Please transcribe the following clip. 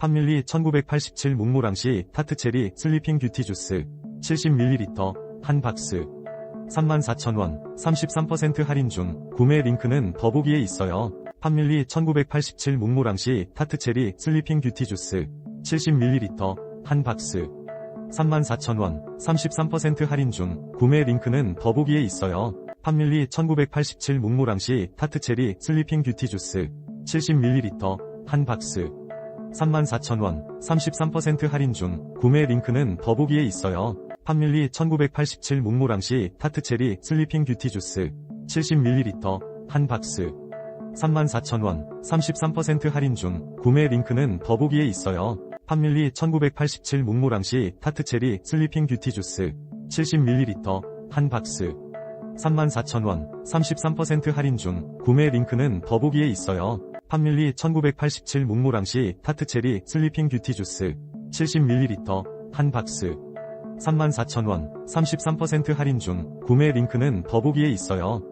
판밀리 1987 묵무랑시 타트체리 슬리핑 뷰티 주스 70ml 한 박스 34,000원 33% 할인 중 구매 링크는 더보기에 있어요. 판밀리 1987 묵무랑시 타트체리 슬리핑 뷰티 주스 70ml 한 박스 34,000원 33% 할인 중 구매 링크는 더보기에 있어요. 판밀리 1987 묵무랑시 타트체리 슬리핑 뷰티 주스 70ml 한 박스 34,000원 33% 할인 중 구매 링크는 더보기에 있어요. 판밀리 1987 묵무랑시 타트체리 슬리핑 뷰티 주스 70ml 한 박스 34,000원 33% 할인 중 구매 링크는 더보기에 있어요. 판밀리 1987 묵무랑시 타트체리 슬리핑 뷰티 주스 70ml 한 박스 34,000원 33% 할인 중 구매 링크는 더보기에 있어요. 판밀리 1987 묵무랑시 타트체리 슬리핑 뷰티 주스 70ml 한 박스 34,000원 33% 할인 중 구매 링크는 더보기에 있어요.